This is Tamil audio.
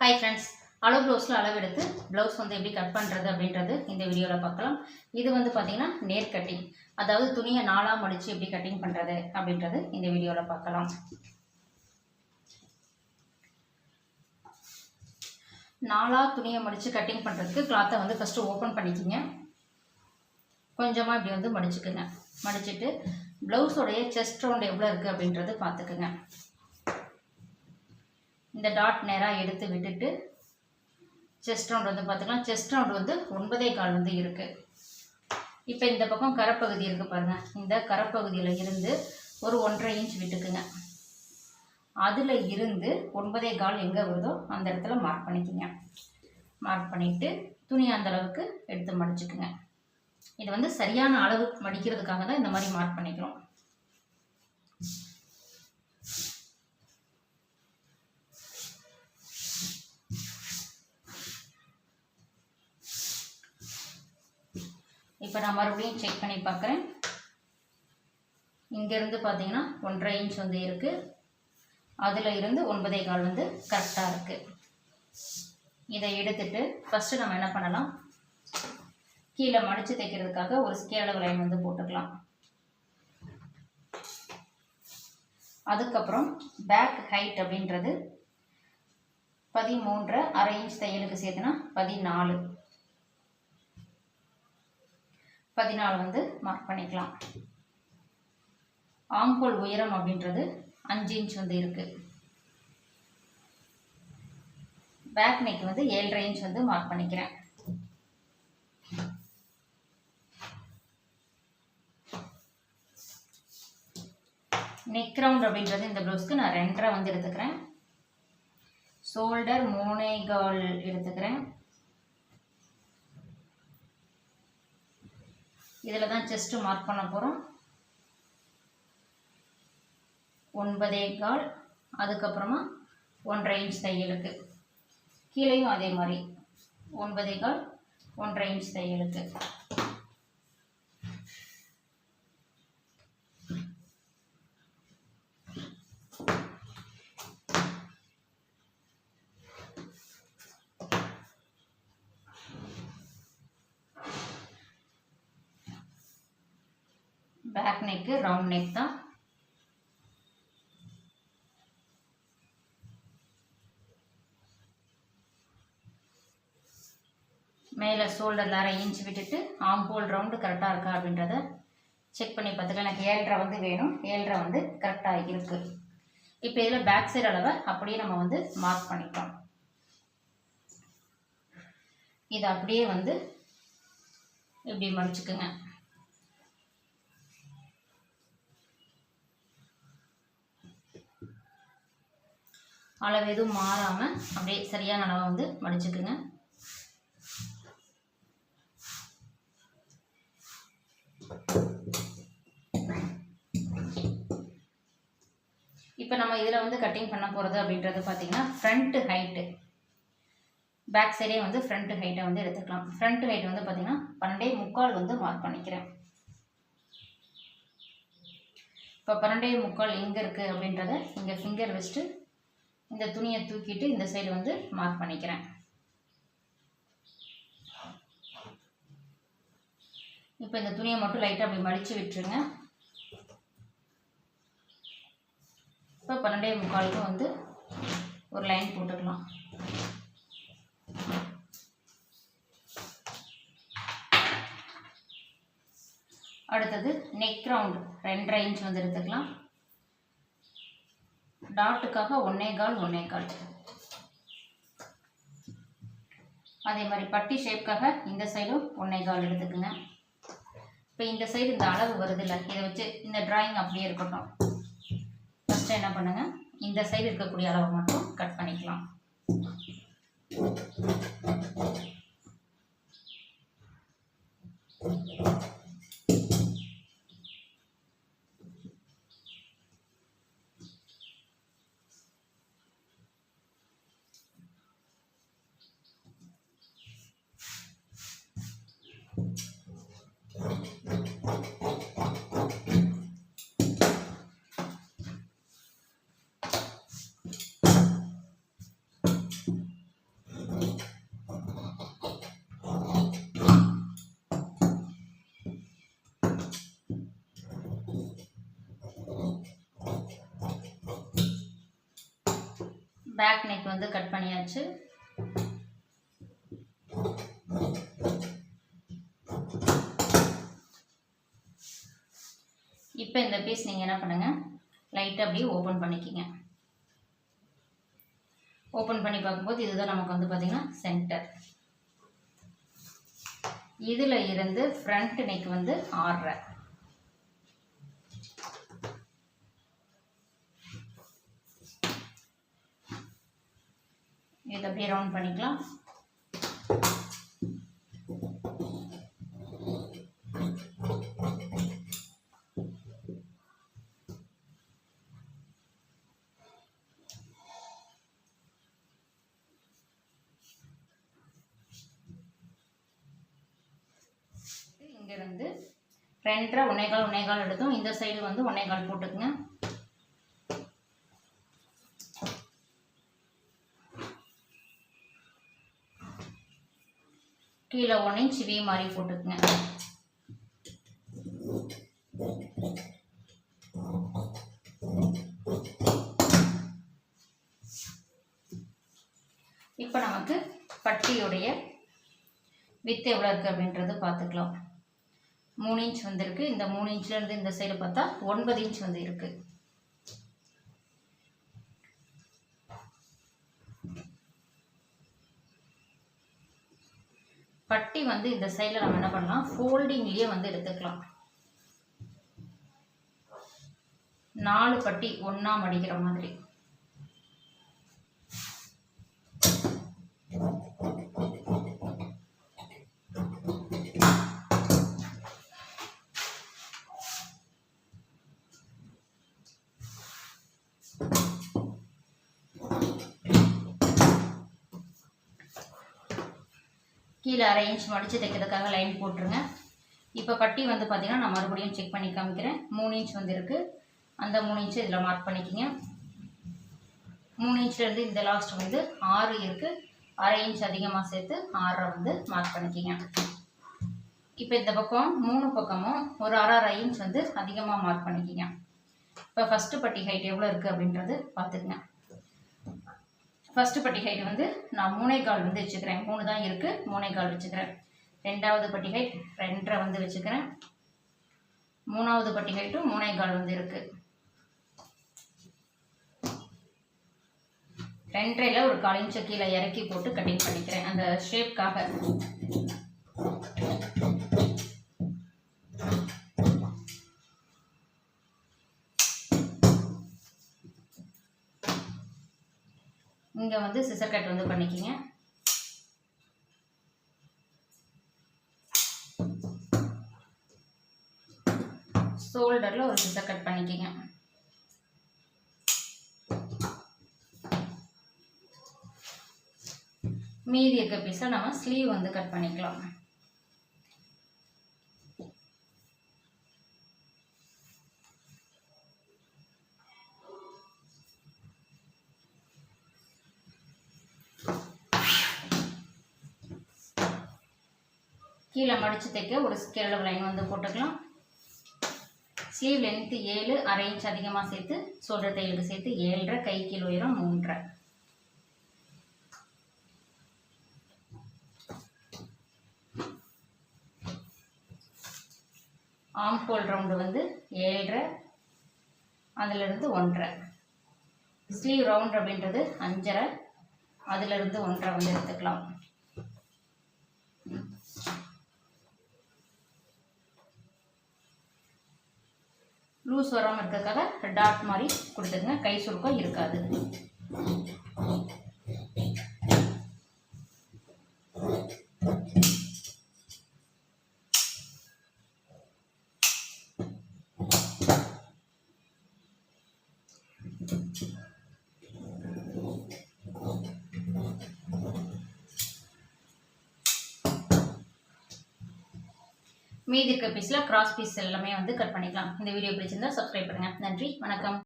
ஹாய் ஃப்ரெண்ட்ஸ் அளவு ப்ளவுஸில் அளவெடுத்து ப்ளவுஸ் வந்து எப்படி கட் பண்ணுறது அப்படின்றது இந்த வீடியோவில் பார்க்கலாம். இது வந்து பார்த்திங்கன்னா நேர் கட்டிங் அதாவது துணியை நாலாக மடித்து எப்படி கட்டிங் பண்ணுறது அப்படின்றது இந்த வீடியோவில் பார்க்கலாம். நாலாக துணியை மடித்து கட்டிங் பண்ணுறதுக்கு கிளாத்தை வந்து ஃபஸ்ட்டு ஓப்பன் பண்ணிக்கிங்க. கொஞ்சமாக இப்படி வந்து மடிச்சுக்குங்க. மடிச்சுட்டு ப்ளவுஸோடைய செஸ்ட் ரவுண்ட் எவ்வளோ இருக்குது அப்படின்றது பார்த்துக்குங்க. இந்த டாட் நேராக எடுத்து விட்டுட்டு செஸ்ட் ரவுண்ட் வந்து பார்த்துக்கலாம். செஸ்ட் ரவுண்ட் வந்து ஒன்பதே கால் வந்து இருக்குது இப்போ இந்த பக்கம் கரப்பகுதி இருக்குது பாருங்கள் இந்த கரப்பகுதியில் இருந்து ஒரு ஒன்றரை இன்ச் விட்டுக்குங்க. அதில் இருந்து ஒன்பதே கால் எங்கே வருதோ அந்த இடத்துல மார்க் பண்ணிக்கோங்க. மார்க் பண்ணிவிட்டு துணி அந்த அளவுக்கு எடுத்து மடிச்சுக்குங்க. இது வந்து சரியான அளவு மடிக்கிறதுக்காக தான் இந்த மாதிரி மார்க் பண்ணிக்கிறோம். இப்போ நான் மறுபடியும் செக் பண்ணி பார்க்குறேன் இங்கேருந்து பார்த்தீங்கன்னா ஒன்றரை இன்ச் வந்து இருக்குது அதில் இருந்து ஒன்பதே கால் வந்து கரெக்டாக இருக்குது இதை எடுத்துட்டு ஃபஸ்ட்டு நம்ம என்ன பண்ணலாம்? கீழே மடித்து தைக்கிறதுக்காக ஒரு ஸ்கேல லைன் வந்து போட்டுக்கலாம். அதுக்கப்புறம் பேக் ஹைட் அப்படின்றது பதிமூன்றரை அரை இன்ச் தையலுக்கு சேர்த்துனா பதினாலு. பதினாலு வந்து மார்க் பண்ணிக்கலாம். ஆங்கோல் உயரம் அப்படின்றது அஞ்சு இன்ச் வந்து இருக்குது பேக் நெக் வந்து ஏழரை இன்ச் வந்து மார்க் பண்ணிக்கிறேன். நெக் ரவுண்ட் அப்படின்றது இந்த ப்ளவுஸ்க்கு நான் ரெண்டரை வந்து எடுத்துக்கிறேன். ஷோல்டர் மூணே கால் எடுத்துக்கிறேன். இதில் தான் செஸ்ட்டு மார்க் பண்ண போகிறோம் ஒன்பதே கால் அதுக்கப்புறமா ஒன்றரை இன்ச் தையலுக்கு. கீழேயும் அதே மாதிரி. ஒன்பதே கால் ஒன்றரை இன்ச் தையலுக்கு. பேக் நெக்கு ரவுண்ட் நெக் தான். மேலே ஷோல்டரில் அரை இன்ச் விட்டுட்டு ஆம்போல் ரவுண்டு கரெக்டாக இருக்கா அப்படின்றத செக் பண்ணி பார்த்துக்கலாம். எனக்கு ஏழரை வந்து வேணும். ஏழரை வந்து கரெக்டாக இருக்குது இப்போ இதில் பேக் சைடு அளவை அப்படியே நம்ம வந்து மார்க் பண்ணிக்கலாம். இதை அப்படியே வந்து இப்படி மடிச்சுக்குங்க. அளவு எதுவும் மாறாமல் அப்படியே சரியான அளவை வந்து வடிச்சுக்குங்க. இப்போ நம்ம இதில் வந்து கட்டிங் பண்ண போகிறது அப்படின்றது பார்த்தீங்கன்னா ஃப்ரண்ட்டு ஹைட்டு பேக் சைடே வந்து ஃப்ரண்ட் ஹைட்டை வந்து எடுத்துக்கலாம். ஃப்ரண்ட் ஹைட் வந்து பார்த்தீங்கன்னா பன்னெண்டே முக்கால் வந்து மார்க் பண்ணிக்கிறேன். இப்போ பன்னெண்டே முக்கால் எங்கே இருக்குது அப்படின்றத இங்கே ஃபிங்கர் வச்சுட்டு இந்த துணியை தூக்கிட்டு இந்த சைடு வந்து மார்க் பண்ணிக்கிறேன். இப்போ இந்த துணியை மட்டும் லைட்டாக அப்படி மடித்து விட்டுருங்க. இப்போ பன்னெண்டே முக்காலுக்கும் வந்து ஒரு லைன் போட்டுக்கலாம். அடுத்தது நெக் ரவுண்ட் ரெண்டரை இன்ச் வந்து எடுத்துக்கலாம். டாட்டுக்காக ஒன்னே கால் ஒன்னே கால். அதே மாதிரி பட்டி ஷேப்காக இந்த சைடும் ஒன்னே கால் எடுத்துக்கோங்க. இப்போ இந்த சைடு இந்த அளவு வருது இல்லை இதை வச்சு இந்த ட்ராயிங் அப்படியே இருக்கட்டும். ஃபஸ்ட்டு என்ன பண்ணுங்கள் இந்த சைடு இருக்கக்கூடிய அளவை மட்டும் கட் பண்ணிக்கலாம். பேக் நெக் வந்து கட் பண்ணியாச்சு. இப்போ இந்த பீஸ் நீங்கள் என்ன பண்ணுங்கள் லைட்டாக அப்படியே ஓப்பன் பண்ணிக்கிங்க. ஓப்பன் பண்ணி பார்க்கும்போது இதுதான் நமக்கு வந்து பார்த்திங்கன்னா சென்டர் இதில் இருந்து ஃப்ரண்ட் நெக் வந்து ஆறரை இது அப்படியே ரவுண்ட் பண்ணிக்கலாம். இங்கேருந்து ரெண்டரை ஒன்னேகால் ஒன்னேகால் எடுத்தோம். இந்த சைடு வந்து ஒன்னேகால் போட்டுக்குங்க. கீழே ஒன் இன்ச் வி மாதிரி போட்டுக்குங்க. இப்போ நமக்கு பட்டியுடைய வித்து எவ்வளோ இருக்குது அப்படின்றது பார்த்துக்கலாம். மூணு இன்ச் வந்திருக்கு. இந்த மூணு இன்ச்லேருந்து இந்த சைடு பார்த்தா ஒன்பது இன்ச் வந்து இருக்குது பட்டி வந்து இந்த சைடில் நம்ம என்ன பண்ணலாம்? ஃபோல்டிங்லேயே வந்து எடுத்துக்கலாம். நாலு பட்டி ஒன்றா மடிக்கிற மாதிரி. கீழே அரை இன்ச் மடித்து தைக்கிறதுக்காக லைன் போட்டுருங்க. இப்போ பட்டி வந்து பார்த்திங்கன்னா நான் மறுபடியும் செக் பண்ணி காமிக்கிறேன். மூணு இன்ச் வந்து இருக்குது அந்த மூணு இன்ச்சு இதில் மார்க் பண்ணிக்கிங்க. மூணு இன்ச்லேருந்து இந்த லாஸ்ட் வந்து ஆறு இருக்குது அரை இன்ச் அதிகமாக சேர்த்து ஆறை வந்து மார்க் பண்ணிக்கிங்க. இப்போ இந்த பக்கம் மூணு பக்கமும் ஒரு அரை அரை இன்ச் வந்து அதிகமாக மார்க் பண்ணிக்கிங்க. இப்போ ஃபஸ்ட்டு பட்டி ஹைட் எவ்வளோ இருக்குது அப்படின்றது பார்த்துக்குங்க ஃபஸ்ட்டு பட்டி ஹைட் வந்து நான் மூணே கால் வந்து வச்சுக்கிறேன். மூணு தான் இருக்குது மூணே கால் வச்சுக்கிறேன். ரெண்டாவது பட்டி ஹைட் ரெண்டரை வந்து வச்சுக்கிறேன். மூணாவது பட்டி ஹைட்டும் மூணே கால் வந்து இருக்குது ரெண்டரையில் ஒரு கால் இன்ச்சு கீழே இறக்கி போட்டு கட்டிங் பண்ணிக்கிறேன். அந்த ஷேப்காக இங்கே வந்து சிசர் கட் வந்து பண்ணிக்கிங்க. ஷோல்டரில் ஒரு சிசர் கட் பண்ணிக்கிங்க. மீதி இருக்க பீஸை நம்ம ஸ்லீவ் வந்து கட் பண்ணிக்கலாம். கீழே மடித்து தைக்க ஒரு ஸ்கேலோட லைன் வந்து போட்டுக்கலாம். ஸ்லீவ் லென்த்து ஏழு அரை இன்ச் அதிகமாக சேர்த்து சொல்கிற தையலுக்கு சேர்த்து ஏழரை கை கீழ் உயரம் மூன்றரை. ஆம் ஹோல் ரவுண்டு வந்து ஏழரை அதிலிருந்து ஒன்றரை. ஸ்லீவ் ரவுண்ட் அப்படின்றது அஞ்சரை அதிலிருந்து ஒன்றரை வந்து எடுத்துக்கலாம். லூஸ் வராமல் இருக்கிறதுக்காக டாட் மாதிரி கொடுத்துருங்க கை சுருக்கம் இருக்காது. மீதி இருக்க பீஸில் கிராஸ் பீஸ் எல்லாமே வந்து கட் பண்ணிக்கலாம். இந்த வீடியோ பிடிச்சிருந்தா சப்ஸ்கிரைப் பண்ணுங்கள் நன்றி. வணக்கம்.